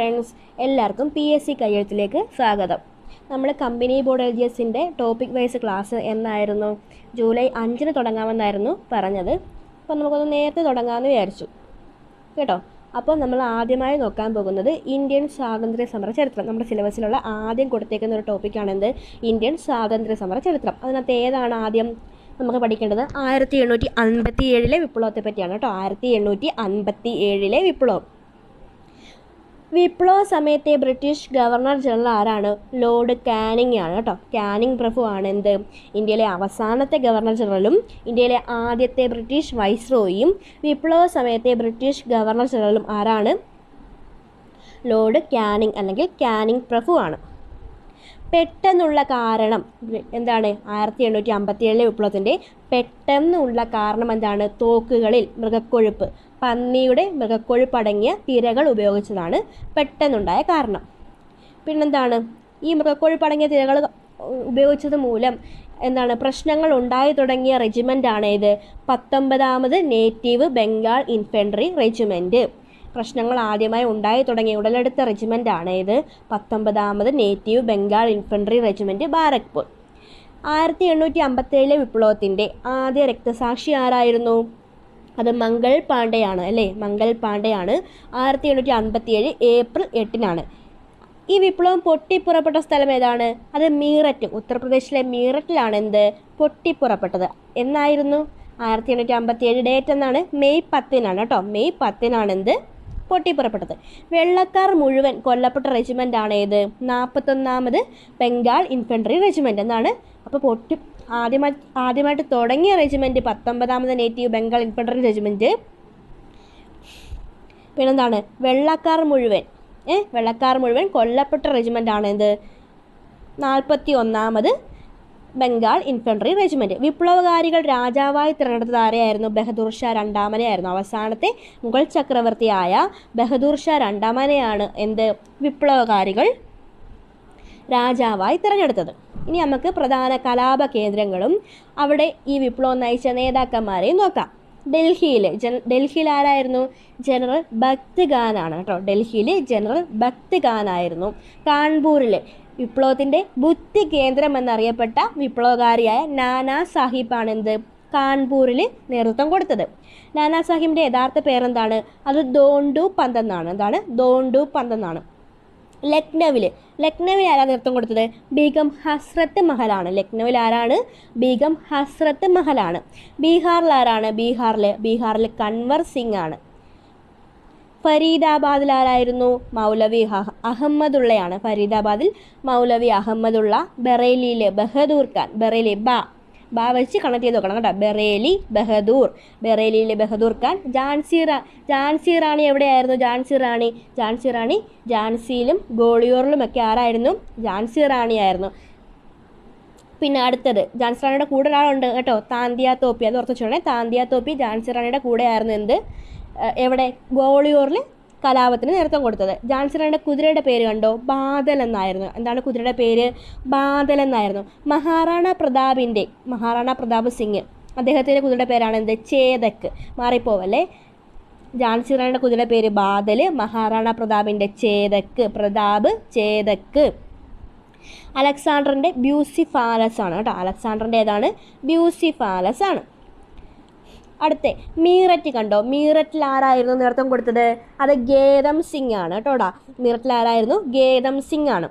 Friends എല്ലാവർക്കും P S C കയ്യെഴുത്തിലേക്ക് സ്വാഗതം. നമ്മൾ കമ്പനി ബോർഡ് എൽ ജി എസിന്റെ ടോപ്പിക് വൈസ് ക്ലാസ് എന്നായിരുന്നു. ജൂലൈ അഞ്ചിന് തുടങ്ങാമെന്നായിരുന്നു പറഞ്ഞത്. അപ്പോൾ നമുക്കൊന്ന് നേരത്തെ തുടങ്ങാമെന്ന് വിചാരിച്ചു. കേട്ടോ? അപ്പോൾ നമ്മൾ ആദ്യമായി നോക്കാൻ പോകുന്നത് ഇന്ത്യൻ സ്വാതന്ത്ര്യ സമര ചരിത്രം. നമ്മുടെ സിലബസിലുള്ള ആദ്യം കൊടുത്തേക്കുന്ന ഒരു ടോപ്പിക്കാണെന്ത് ഇന്ത്യൻ സ്വാതന്ത്ര്യ സമര ചരിത്രം. അതിനകത്ത് ഏതാണ് ആദ്യം നമുക്ക് പഠിക്കേണ്ടത്? ആയിരത്തി എണ്ണൂറ്റി അൻപത്തി ഏഴിലെ വിപ്ലവത്തെ പറ്റിയാണ് കേട്ടോ. ആയിരത്തി എണ്ണൂറ്റി അൻപത്തി ഏഴിലെ വിപ്ലവം. വിപ്ലവ സമയത്തെ ബ്രിട്ടീഷ് ഗവർണർ ജനറൽ ആരാണ്? ലോർഡ് കാനിങ് ആണ് കേട്ടോ. കാനിങ് പ്രഭു ആണ് എന്ത് ഇന്ത്യയിലെ അവസാനത്തെ ഗവർണർ ജനറലും ഇന്ത്യയിലെ ആദ്യത്തെ ബ്രിട്ടീഷ് വൈസ്രോയും വിപ്ലവ സമയത്തെ ബ്രിട്ടീഷ് ഗവർണർ ജനറലും ആരാണ്? ലോർഡ് കാനിങ് അല്ലെങ്കിൽ കാനിങ് പ്രഭു ആണ്. പെട്ടെന്നുള്ള കാരണം എന്താണ്? ആയിരത്തി എണ്ണൂറ്റി അമ്പത്തി ഏഴിലെ വിപ്ലവത്തിന്റെ പെട്ടെന്നുള്ള കാരണം എന്താണ്? തോക്കുകളിൽ മൃഗക്കൊഴുപ്പ്. പന്നിയുടെ മൃഗക്കൊഴുപ്പ് അടങ്ങിയ തിരകൾ ഉപയോഗിച്ചതാണ് പെട്ടെന്നുണ്ടായ കാരണം. പിന്നെന്താണ്? ഈ മൃഗക്കൊഴുപ്പ് അടങ്ങിയ തിരകൾ ഉപയോഗിച്ചത് മൂലം എന്താണ്? പ്രശ്നങ്ങൾ ഉണ്ടായി തുടങ്ങിയ റെജിമെന്റാണ് ഇത് പത്തൊമ്പതാമത് നേറ്റീവ് ബംഗാൾ ഇൻഫെൻട്രി റെജിമെന്റ് പ്രശ്നങ്ങൾ ആദ്യമായി ഉണ്ടായി തുടങ്ങിയ ഉടലെടുത്ത റെജിമെന്റാണ് ഇത്. പത്തൊമ്പതാമത് native Bengal infantry regiment Barrackpore. ആയിരത്തി എണ്ണൂറ്റി അമ്പത്തേഴിലെ വിപ്ലവത്തിന്റെ ആദ്യ രക്തസാക്ഷി ആരായിരുന്നു? അത് മംഗൾ പാണ്ഡെയാണ് അല്ലേ? മംഗൾ പാണ്ഡെയാണ്. ആയിരത്തി എണ്ണൂറ്റി അൻപത്തിയേഴ് ഏപ്രിൽ എട്ടിനാണ്. ഈ വിപ്ലവം പൊട്ടിപ്പുറപ്പെട്ട സ്ഥലം ഏതാണ്? അത് മീററ്റ് ഉത്തർപ്രദേശിലെ മീററ്റിലാണ് എന്ത് പൊട്ടിപ്പുറപ്പെട്ടത്. എന്നായിരുന്നു? ആയിരത്തി എണ്ണൂറ്റി അമ്പത്തി ഏഴ് ഡേറ്റ് എന്നാണ്? മെയ് പത്തിനാണ് കേട്ടോ. മെയ് പത്തിനാണ് എന്ത് പൊട്ടിപ്പുറപ്പെട്ടത് വെള്ളക്കാർ മുഴുവൻ കൊല്ലപ്പെട്ട റെജിമെന്റ് ആണ് ഏത്? നാൽപ്പത്തൊന്നാമത് ബംഗാൾ ഇൻഫൻട്രി റെജിമെന്റ് എന്നാണ്. അപ്പോൾ പൊട്ടി ആദ്യമായി ആദ്യമായിട്ട് തുടങ്ങിയ റെജിമെന്റ് പത്തൊമ്പതാമത് നേറ്റീവ് ബംഗാൾ ഇൻഫൻട്രി റെജിമെന്റ് പിന്നെന്താണ്? വെള്ളക്കാർ മുഴുവൻ ഏ? വെള്ളക്കാർ മുഴുവൻ കൊല്ലപ്പെട്ട റെജിമെന്റ് ആണ് എന്ത് നാൽപ്പത്തി ഒന്നാമത് ബംഗാൾ ഇൻഫൻട്രി റെജിമെന്റ് വിപ്ലവകാരികൾ രാജാവായി തിരഞ്ഞെടുത്ത ആരെയായിരുന്നു? ബഹദൂർ ഷാ രണ്ടാമനെയായിരുന്നു. അവസാനത്തെ മുഗൾ ചക്രവർത്തിയായ ബഹദൂർ ഷാ രണ്ടാമനെയാണ് എന്ത് വിപ്ലവകാരികൾ രാജാവായി തിരഞ്ഞെടുത്തത്. ഇനി നമുക്ക് പ്രധാന കലാപ കേന്ദ്രങ്ങളും അവിടെ ഈ വിപ്ലവം നയിച്ച നേതാക്കന്മാരെയും നോക്കാം. ഡൽഹിയിൽ ജന ഡൽഹിയിൽ ആരായിരുന്നു? ജനറൽ ഭക്ത് ഖാനാണ് കേട്ടോ. ഡൽഹിയിൽ ജനറൽ ഭക്ത് ഖാനായിരുന്നു കാൺപൂരിൽ വിപ്ലവത്തിന്റെ ബുദ്ധി കേന്ദ്രം എന്നറിയപ്പെട്ട വിപ്ലവകാരിയായ നാനാ സാഹിബാണ് എന്ത് കാൺപൂരിൽ നേതൃത്വം കൊടുത്തത്. നാനാ സാഹിബിന്റെ യഥാർത്ഥ പേരെന്താണ്? അത് ദോണ്ടു പന്ത് എന്നാണ് എന്താണ്? ദോണ്ടു പന്ത് എന്നാണ് ലക്നൗവിൽ ലക്നൗവിൽ ആരാണ് നേതൃത്വം കൊടുത്തത്? ബീഗം ഹസ്രത്ത് മഹലാണ്. ലക്നൗവിൽ ആരാണ്? ബീഗം ഹസ്രത്ത് മഹലാണ്. ബീഹാറിൽ ആരാണ്? ബീഹാറിൽ ബീഹാറിൽ കൺവർ സിംഗ് ആണ്. ഫരീദാബാദിൽ ആരായിരുന്നു മൗലവി അഹമ്മദുള്ളയാണ്. ഫരീദാബാദിൽ മൗലവി അഹമ്മദുള്ള ബറേലിയിലെ ബഹദൂർ ഖാൻ ബറേലി ബ ബാ വെച്ച് കണക്ട് ചെയ്ത് നോക്കണം കേട്ടോ. ബറേലി ബഹദൂർ ബറേലിയിലെ ബഹദൂർ ഖാൻ. ജാൻസി റാ ജാൻസി റാണി എവിടെയായിരുന്നു? ജാൻസി റാണി ജാൻസി റാണി ജാൻസിയിലും ഗോളിയോറിലുമൊക്കെ ആരായിരുന്നു? ജാൻസി റാണിയായിരുന്നു പിന്നെ അടുത്തത് ജാൻസി റാണിയുടെ കൂടെ ഒരാളുണ്ട് കേട്ടോ താന്തിയ തോപ്പി അത് ഓർത്ത് വെച്ചോണേ താന്തിയ തോപ്പി ജാൻസി റാണിയുടെ കൂടെ ആയിരുന്നു എന്ത്? എവിടെ? ഗോളിയോറിൽ കലാപത്തിന് നേതൃത്വം കൊടുത്തത്. ജാൻസി കുതിരയുടെ പേര് കണ്ടോ? ബാദൽ എന്നായിരുന്നു. എന്താണ് കുതിരയുടെ പേര്? ബാദൽ എന്നായിരുന്നു. മഹാറാണ പ്രതാപിന്റെ മഹാറാണ പ്രതാപ് സിംഗ്. അദ്ദേഹത്തിന്റെ കുതിരയുടെ പേരാണ് എന്ത്? ചേതക്ക് മാറിപ്പോവല്ലേ? ജാൻസി റാണിയുടെ കുതിരയുടെ പേര് ബാദൽ മഹാറാണ പ്രതാപിന്റെ ചേതക്ക് പ്രതാപ് ചേതക്ക് അലക്സാണ്ടറിന്റെ ബ്യൂസിഫാലസ് ആണ് കേട്ടോ. അലക്സാണ്ടറിന്റെ ഏതാണ്? ബ്യൂസിഫാലസ് ആണ്. അടുത്ത മീററ്റ് കണ്ടോ? മീററ്റിൽ ആരായിരുന്നു നേതൃത്വം കൊടുത്തത്? അത് ഗേതം സിംഗ് ആണ് കേട്ടോടാ. മീററ്റിൽ ആരായിരുന്നു? ഗേതം സിംഗ് ആണ്.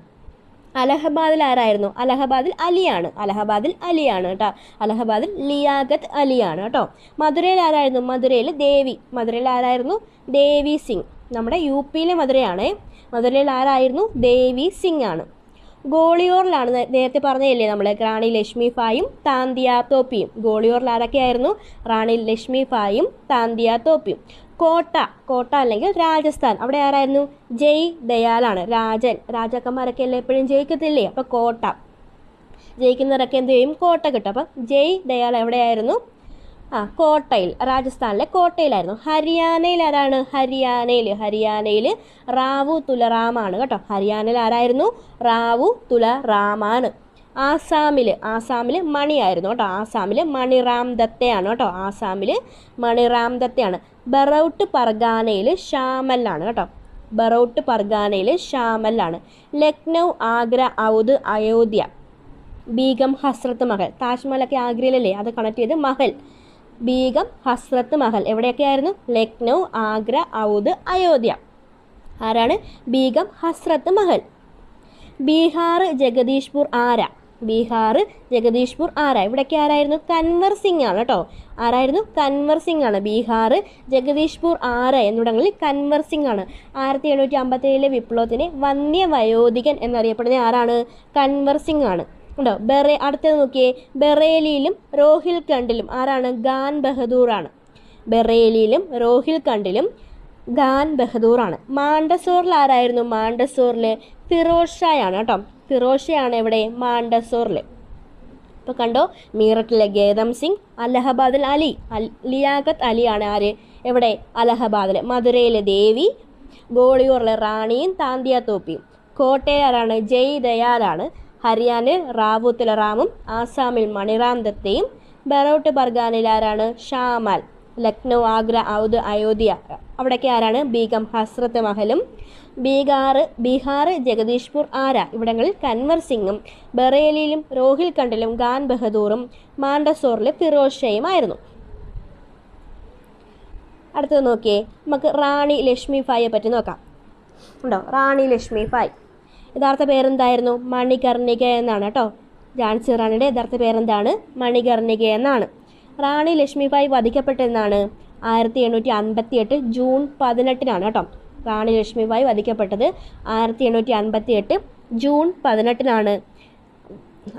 അലഹബാദിൽ ആരായിരുന്നു? അലഹബാദിൽ അലിയാണ് അലഹബാദിൽ അലിയാണ് കേട്ടോ. അലഹബാദിൽ ലിയാഖത്ത് അലിയാണ് കേട്ടോ. മധുരയിൽ ആരായിരുന്നു? മധുരയിൽ ദേവി. മധുരയിൽ ആരായിരുന്നു? ദേവി സിംഗ്. നമ്മുടെ യു പിയിലെ മധുരയാണ്. മധുരയിൽ ആരായിരുന്നു? ദേവി സിംഗ് ആണ്. ഗോളിയോറിലാണ് നേരത്തെ പറഞ്ഞതല്ലേ നമ്മൾ റാണി ലക്ഷ്മി ഫായും താന്തിയ തോപ്പിയും. ഗോളിയോറിൽ ആരൊക്കെയായിരുന്നു? റാണി ലക്ഷ്മി ഫായും താന്തിയ തോപ്പിയും. കോട്ട കോട്ട അല്ലെങ്കിൽ രാജസ്ഥാൻ. അവിടെ ആരായിരുന്നു? ജയ് ദയാലാണ് രാജൻ. രാജാക്കന്മാരൊക്കെ അല്ലേ എപ്പോഴും ജയിക്കത്തില്ലേ? അപ്പോൾ കോട്ട. ജയിക്കുന്നവരൊക്കെ എന്ത് ചെയ്യും? കോട്ട കിട്ടും. അപ്പം ജയ് ദയാൽ എവിടെയായിരുന്നു? ആ കോട്ടയിൽ രാജസ്ഥാനിലെ കോട്ടയിലായിരുന്നു. ഹരിയാനയിൽ ആരാണ്? ഹരിയാനയിൽ ഹരിയാനയിൽ റാവു തുലറാമാണ് കേട്ടോ. ഹരിയാനയിൽ ആരായിരുന്നു? റാവു തുലറാമാണ് ആസാമിൽ ആസാമിൽ മണിയായിരുന്നു കേട്ടോ. ആസാമിൽ മണിറാം ദത്തയാണ് കേട്ടോ. ആസാമിൽ മണിറാം ദത്തയാണ്. ബറൌട്ട് പർഗാനയിൽ ഷാമല്ലാണ് കേട്ടോ. ബറൗട്ട് പർഗാനയിൽ ഷാമല്ലാണ് ലക്നൗ ആഗ്ര ഔദ് അയോധ്യ. ബീഗം ഹസ്രത്ത് മഹൽ. താജ്മഹലൊക്കെ ആഗ്രയിലല്ലേ? അത് കണക്ട് ചെയ്ത് മഹൽ. ബീഗം ഹസ്രത്ത് മഹൽ. എവിടെയൊക്കെയായിരുന്നു? ലക്നൗ ആഗ്ര ഔദ് അയോധ്യ. ആരാണ്? ബീഗം ഹസ്രത്ത് മഹൽ. ബീഹാർ ജഗദീഷ്പൂർ ആര? ബീഹാർ ജഗദീഷ്പൂർ ആര? ഇവിടേക്ക് ആരായിരുന്നു? കൻവർ സിംഗ് ആണ് കേട്ടോ. ആരായിരുന്നു? കൻവർ സിംഗ് ആണ്. ബീഹാർ ജഗദീഷ്പൂർ ആര? എന്നിവിടങ്ങളിൽ കൻവർ സിംഗ് ആണ്. ആയിരത്തി എണ്ണൂറ്റി അമ്പത്തേഴിലെ വിപ്ലവത്തിന് വന്യവയോധികൻ എന്നറിയപ്പെടുന്ന ആരാണ്? കൻവർ സിംഗ് ആണ്. ഉണ്ടോ? ബെറേ അടുത്തത് നോക്കിയേ. ബറേലിയിലും രോഹിൽഖണ്ഡിലും ആരാണ്? ഖാൻ ബഹദൂർ ആണ് ബറേലിയിലും രോഹിൽഖണ്ഡിലും ഖാൻ ബഹദൂർ ആണ് മാണ്ടസോറിൽ ആരായിരുന്നു? മാണ്ടസോറിൽ ഫിറോസ് ഷായാണ് കേട്ടോ. ഫിറോസ് ഷായാണ് എവിടെ? മാണ്ടസോറിൽ ഇപ്പോൾ കണ്ടോ? മീററ്റിലെ ഗേതം സിംഗ് അലഹബാദിൽ അലി ലിയാഖത്ത് അലിയാണ് ആര്? എവിടെ? അലഹബാദിൽ മധുരയിലെ ദേവി ഗോളിയൂറിലെ റാണിയും താന്തിയ തോപ്പിയും കോട്ടയാരാണ്? ജയ് ദയാലാണ്. ഹരിയാനയിൽ റാവുത്തിലെ റാമും ആസാമിൽ മണിറാം ദത്തയും ബറോട്ട് ബർഗാനിൽ ആരാണ്? ഷാമാൽ ലക്നൗ ആഗ്ര ഔദ് അയോധ്യ. അവിടേക്ക് ആരാണ്? ബീഗം ഹസ്രത്ത് മഹലും. ബീഹാർ ബീഹാർ ജഗദീഷ്പൂർ ആര? ഇവിടങ്ങളിൽ കൻവർ സിംഗും ബറേലിയിലും രോഹിൽഖണ്ഡിലും ഖാൻ ബഹദൂറും മാണ്ടസോറിലെ ഫിറോസ് ആയിരുന്നു. അടുത്തത് നോക്കിയേ നമുക്ക് റാണി ലക്ഷ്മി ഫായിയെ പറ്റി നോക്കാം. ഉണ്ടോ? റാണി ലക്ഷ്മി ഫായ്. യഥാർത്ഥ പേരെന്തായിരുന്നു? മണികർണിക എന്നാണ് കേട്ടോ. ഝാൻസി റാണിയുടെ യഥാർത്ഥ പേരെന്താണ്? മണികർണിക എന്നാണ്. റാണി ലക്ഷ്മിബായി വധിക്കപ്പെട്ടതെന്നാണ് ആയിരത്തി എണ്ണൂറ്റി അൻപത്തി എട്ട് ജൂൺ പതിനെട്ടിനാണ് കേട്ടോ. റാണി ലക്ഷ്മിബായി വധിക്കപ്പെട്ടത് ആയിരത്തി എണ്ണൂറ്റി അൻപത്തി എട്ട് ജൂൺ പതിനെട്ടിനാണ്.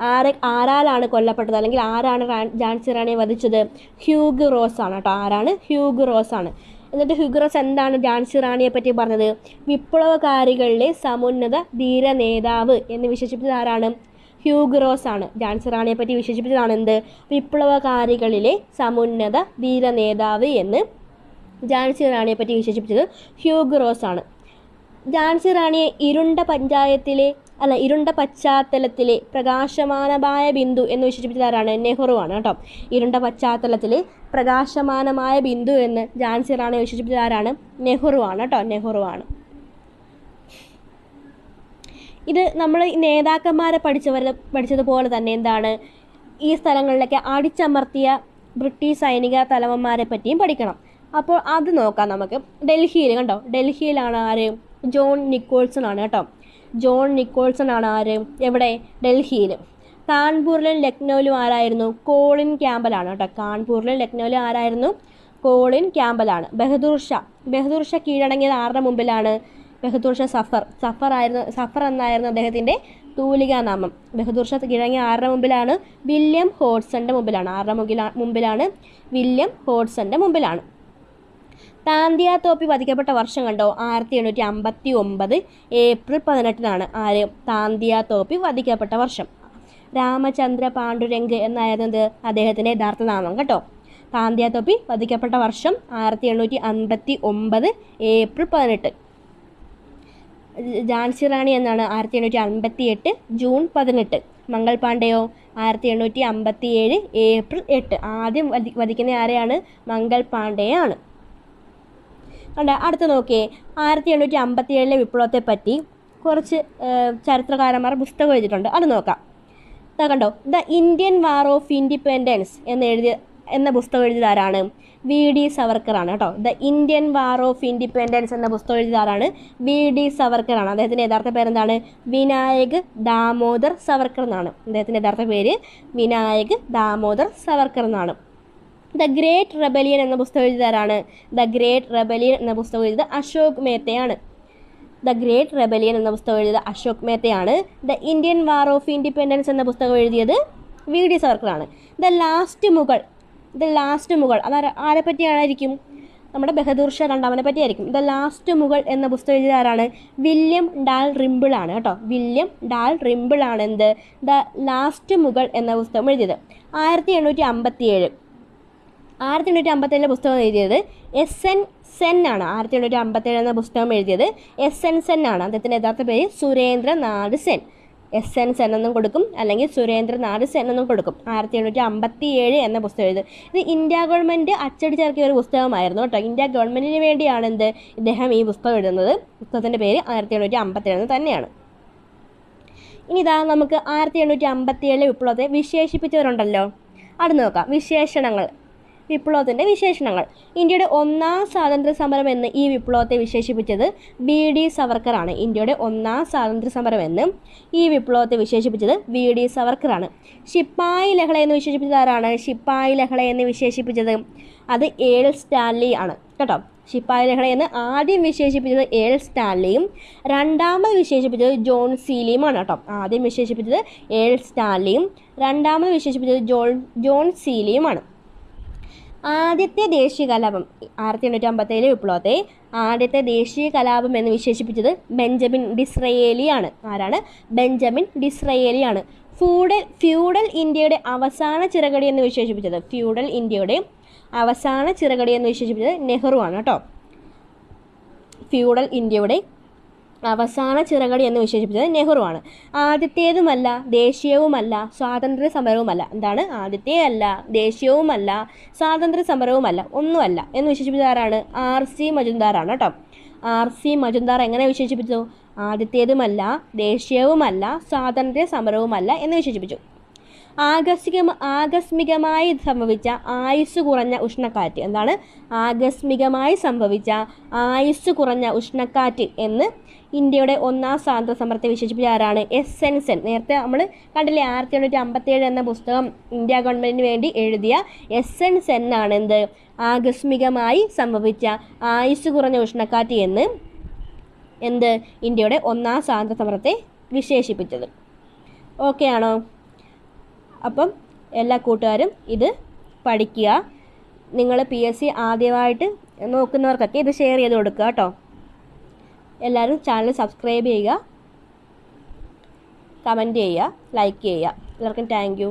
ആരെ ആരാലാണ് കൊല്ലപ്പെട്ടത്? അല്ലെങ്കിൽ ആരാണ് റാ- ഝാൻസി റാണിയെ വധിച്ചത്? ഹ്യൂഗ് റോസ് ആണ് കേട്ടോ. ആരാണ്? ഹ്യൂഗ് റോസ് ആണ് എന്നിട്ട് ഹ്യൂഗ് എന്താണ് ജാൻസി റാണിയെ പറ്റി പറഞ്ഞത്? വിപ്ലവകാരികളിലെ സമുന്നത ധീര നേതാവ് എന്ന് വിശേഷിപ്പിച്ചത് ആരാണ്? ഹ്യൂഗ്രോസ് ആണ്. ജാൻസി റാണിയെ പറ്റി വിശേഷിപ്പിച്ചതാണ് എന്ത്? വിപ്ലവകാരികളിലെ സമുന്നത ധീര നേതാവ് എന്ന് ജാൻസി റാണിയെ പറ്റി വിശേഷിപ്പിച്ചത് ഹ്യൂഗ്രോസ് ആണ്. ജാൻസി റാണിയെ ഇരുണ്ട പഞ്ചായത്തിലെ അല്ല ഇരുണ്ട പശ്ചാത്തലത്തിലെ പ്രകാശമാനമായ ബിന്ദു എന്ന് വിശേഷിപ്പിച്ചത് ആരാണ്? നെഹ്റു ആണ് കേട്ടോ. ഇരുണ്ട പശ്ചാത്തലത്തിലെ പ്രകാശമാനമായ ബിന്ദു എന്ന് ഝാൻസി റാണെ വിശേഷിപ്പിച്ചത് ആരാണ്? നെഹ്റു ആണ് കേട്ടോ നെഹ്റു ആണ്. ഇത് നമ്മൾ നേതാക്കന്മാരെ പഠിച്ചവർ പഠിച്ചതുപോലെ തന്നെ എന്താണ്? ഈ സ്ഥലങ്ങളിലൊക്കെ അടിച്ചമർത്തിയ ബ്രിട്ടീഷ് സൈനിക തലവന്മാരെ പറ്റിയും പഠിക്കണം. അപ്പോൾ അത് നോക്കാം നമുക്ക്. ഡൽഹിയിൽ കണ്ടോ? ഡൽഹിയിലാണ് ആര്? ജോൺ നിക്കോൾസൺ ആണ് കേട്ടോ. ജോൺ നിക്കോൾസൺ ആണ് ആര്? എവിടെ? ഡൽഹിയിൽ കാൺപൂരിലും ലക്നൗവിലും ആരായിരുന്നു? കോളിൻ ക്യാമ്പലാണ് കേട്ടോ. കാൺപൂരിലും ലക്നൗവിലും ആരായിരുന്നു? കോളിൻ ക്യാമ്പലാണ് ബഹദൂർ ഷാ. ബഹദൂർ ഷാ കീഴടങ്ങിയത് ആരുടെ മുമ്പിലാണ്? ബഹദൂർ ഷാ സഫർ. സഫർ ആയിരുന്നു സഫർ എന്നായിരുന്നു അദ്ദേഹത്തിന്റെ തൂലികാനാമം ബഹദൂർ ഷാ കീഴടങ്ങിയ ആരുടെ മുമ്പിലാണ്? വില്യം ഹോഡ്സന്റെ മുമ്പിലാണ്. ആരുടെ മുമ്പിലാണ് മുമ്പിലാണ്? വില്യം ഹോഡ്സന്റെ മുമ്പിലാണ്. താന്തിയ തോപ്പി വധിക്കപ്പെട്ട വർഷം കണ്ടോ? ആയിരത്തി എണ്ണൂറ്റി അമ്പത്തി ഒമ്പത് ഏപ്രിൽ പതിനെട്ടിനാണ്. ആര്? താന്തിയ തോപ്പി വധിക്കപ്പെട്ട വർഷം. രാമചന്ദ്ര പാണ്ഡുരംഗ് എന്നായിരുന്നത് അദ്ദേഹത്തിന്റെ യഥാർത്ഥ നാമം കേട്ടോ. താന്തിയ തോപ്പി വധിക്കപ്പെട്ട വർഷം ആയിരത്തി എണ്ണൂറ്റി അൻപത്തി ഒമ്പത് ഏപ്രിൽ പതിനെട്ട്. ഝാൻസി റാണി എന്നാണ് ആയിരത്തി എണ്ണൂറ്റി അൻപത്തി എട്ട് ജൂൺ പതിനെട്ട്. മംഗൾ പാണ്ഡെയോ? ആയിരത്തി എണ്ണൂറ്റി അമ്പത്തി ഏഴ് ഏപ്രിൽ എട്ട്. ആദ്യം വധി വധിക്കുന്ന ആരെയാണ്? മംഗൾ പാണ്ഡെയാണ്. കണ്ട? അടുത്ത് നോക്കിയേ. ആയിരത്തി എണ്ണൂറ്റി അമ്പത്തി ഏഴിലെ വിപ്ലവത്തെ പറ്റി കുറച്ച് ചരിത്രകാരന്മാർ പുസ്തകം എഴുതിയിട്ടുണ്ട്. അത് നോക്കാം. ഇതാ കണ്ടോ? The Indian war of independence എന്ന് എഴുതിയ എന്ന പുസ്തകം എഴുതിയത് ആരാണ് വി ഡി സവർക്കറാണ് കേട്ടോ. The Indian war of independence എന്ന പുസ്തകം എഴുതിയത് ആരാണ് വി ഡി സവർക്കറാണ്. അദ്ദേഹത്തിന്റെ യഥാർത്ഥ പേരെന്താണ്? വിനായക് ദാമോദർ സവർക്കർ എന്നാണ്. അദ്ദേഹത്തിന്റെ യഥാർത്ഥ പേര് വിനായക് ദാമോദർ സവർക്കർ എന്നാണ്. ദ ഗ്രേറ്റ് റെബലിയൻ എന്ന പുസ്തകം എഴുതാറാണ് ദ ഗ്രേറ്റ് റെബലിയൻ എന്ന പുസ്തകം എഴുതിയത് അശോക് മേത്തയാണ്. ദ ഗ്രേറ്റ് റെബലിയൻ എന്ന പുസ്തകം എഴുതിയത് Ashok മേത്തയാണ്. The Indian war of independence എന്ന പുസ്തകം എഴുതിയത് V D സവർക്കറാണ്. The last Mughal the last Mughal അത് ആരെ പറ്റിയായിരിക്കും നമ്മുടെ ബഹദൂർ ഷാ രണ്ടാമനെ പറ്റിയായിരിക്കും. ദ ലാസ്റ്റ് മുഗൾ എന്ന പുസ്തകം എഴുതിയത് ആരാണ്? വില്യം ഡാൽ റിമ്പിൾ ആണ് കേട്ടോ. വില്യം ഡാൽ റിമ്പിൾ ആണ് എന്ത്? ദ ലാസ്റ്റ് മുഗൾ എന്ന പുസ്തകം എഴുതിയത്. ആയിരത്തി എണ്ണൂറ്റി അമ്പത്തി ഏഴ് ആയിരത്തി എണ്ണൂറ്റി അമ്പത്തേഴിലെ പുസ്തകം എഴുതിയത് എസ് എൻ സെൻ ആണ്. ആയിരത്തി എണ്ണൂറ്റി അമ്പത്തേഴ് എന്ന പുസ്തകം എഴുതിയത് എസ് എൻ സെൻ ആണ്. അദ്ദേഹത്തിന്റെ യഥാർത്ഥ പേര് സുരേന്ദ്രനാഥ് സെൻ എസ് എൻ സെൻ എന്നും കൊടുക്കും. അല്ലെങ്കിൽ സുരേന്ദ്രനാഥ് സെൻ എന്നും കൊടുക്കും. ആയിരത്തി എണ്ണൂറ്റി അമ്പത്തി ഏഴ് എന്ന പുസ്തകം എഴുതും. ഇത് ഇന്ത്യ ഗവൺമെന്റ് അച്ചടിച്ചിറക്കിയ ഒരു പുസ്തകമായിരുന്നു കേട്ടോ. ഇന്ത്യ ഗവൺമെന്റിന് വേണ്ടിയാണ് എന്ത് ഇദ്ദേഹം ഈ പുസ്തകം എഴുതുന്നത്? പുസ്തകത്തിന്റെ പേര് ആയിരത്തി എണ്ണൂറ്റി അമ്പത്തി ഏഴ് തന്നെയാണ്. ഇനി ഇതാ നമുക്ക് ആയിരത്തി എണ്ണൂറ്റി അമ്പത്തി ഏഴിലെ വിപ്ലവത്തെ വിശേഷിപ്പിച്ചവരുണ്ടല്ലോ. അത് നോക്കാം. വിശേഷണങ്ങൾ. വിപ്ലവത്തിന്റെ വിശേഷണങ്ങൾ. ഇന്ത്യയുടെ ഒന്നാം സ്വാതന്ത്ര്യ സമരം എന്ന് ഈ വിപ്ലവത്തെ വിശേഷിപ്പിച്ചത് ബി ഡി സവർക്കറാണ്. ഇന്ത്യയുടെ ഒന്നാം സ്വാതന്ത്ര്യ സമരം എന്ന് ഈ വിപ്ലവത്തെ വിശേഷിപ്പിച്ചത് ബി ഡി സവർക്കറാണ്. ശിപ്പായി ലഹള എന്ന് വിശേഷിപ്പിച്ചത് ആരാണ്? ശിപ്പായി ലഹള എന്ന് വിശേഷിപ്പിച്ചത് അത് ഏൾ സ്റ്റാൻലി ആണ്. കേട്ടോ? ശിപ്പായി ലഹള എന്ന് ആദ്യം വിശേഷിപ്പിച്ചത് ഏൾ സ്റ്റാൻലിയും രണ്ടാമത് വിശേഷിപ്പിച്ചത് ജോൺ സീലിയുമാണ് കേട്ടോ. ആദ്യം വിശേഷിപ്പിച്ചത് ഏൾ സ്റ്റാൻലിയും രണ്ടാമത് വിശേഷിപ്പിച്ചത് ജോൺ ജോൺ സീലിയുമാണ് ആദ്യത്തെ ദേശീയ കലാപം ആയിരത്തി എണ്ണൂറ്റി അമ്പത്തേഴ് വിപ്ലവത്തെ ആദ്യത്തെ ദേശീയ കലാപം എന്ന് വിശേഷിപ്പിച്ചത് ബെഞ്ചമിൻ ഡിസ്രയേലിയാണ്. ആരാണ്? ബെഞ്ചമിൻ ഡിസ്രയേലിയാണ്. ഫ്യൂഡൽ ഫ്യൂഡൽ ഇന്ത്യയുടെ അവസാന ചിറകടി എന്ന് വിശേഷിപ്പിച്ചത് ഫ്യൂഡൽ ഇന്ത്യയുടെ അവസാന ചിറകടി എന്ന് വിശേഷിപ്പിച്ചത് നെഹ്റു ആണ് കേട്ടോ. ഫ്യൂഡൽ ഇന്ത്യയുടെ അവസാന ചിറകടി എന്ന് വിശേഷിപ്പിച്ചത് നെഹ്റുവാണ്. ആണ് ആദ്യത്തേതുമല്ല ദേശീയവുമല്ല സ്വാതന്ത്ര്യ സമരവുമല്ല എന്താണ്? ആദ്യത്തെ അല്ല ദേശീയവുമല്ല സ്വാതന്ത്ര്യ സമരവുമല്ല ഒന്നുമല്ല എന്ന് വിശേഷിപ്പിച്ചത് ആരാണ്? ആർ സി മജുംദാറാണ് കേട്ടോ. ആർ സി മജുംദാർ എങ്ങനെ വിശേഷിപ്പിച്ചു? ആദ്യത്തേതുമല്ല ദേശീയവുമല്ല സ്വാതന്ത്ര്യ സമരവുമല്ല എന്ന് വിശേഷിപ്പിച്ചു. ആകസ്മിക ആകസ്മികമായി സംഭവിച്ച ആയുസ് കുറഞ്ഞ ഉഷ്ണക്കാറ്റ്. എന്താണ്? ആകസ്മികമായി സംഭവിച്ച ആയുസ് കുറഞ്ഞ ഉഷ്ണക്കാറ്റ് എന്ന് ഇന്ത്യയുടെ ഒന്നാം സ്വാതന്ത്ര്യ സമരത്തെ വിശേഷിപ്പിച്ച ആരാണ്? എസ്. എൻ. സെൻ. നേരത്തെ നമ്മൾ കണ്ടില്ലേ ആയിരത്തി എണ്ണൂറ്റി അമ്പത്തേഴ് എന്ന പുസ്തകം ഇന്ത്യ ഗവൺമെന്റിന് വേണ്ടി എഴുതിയ എസ്. എൻ. സെൻ ആണ് എന്ത് ആകസ്മികമായി സംഭവിച്ച ആയുസ് കുറഞ്ഞ ഉഷ്ണക്കാറ്റ് എന്ന് എന്ത്? ഇന്ത്യയുടെ ഒന്നാം സ്വാതന്ത്ര്യ സമരത്തെ വിശേഷിപ്പിച്ചത്. ഓക്കെ ആണോ? അപ്പം എല്ലാ കൂട്ടുകാരും ഇത് പഠിക്കുക. നിങ്ങൾ പി എസ് സി ആദ്യമായിട്ട് നോക്കുന്നവർക്കൊക്കെ ഇത് ഷെയർ ചെയ്ത് കൊടുക്കുക കേട്ടോ. എല്ലാവരും ചാനൽ സബ്സ്ക്രൈബ് ചെയ്യുക. കമന്റ് ചെയ്യുക ലൈക്ക് ചെയ്യുക. എല്ലാവർക്കും താങ്ക്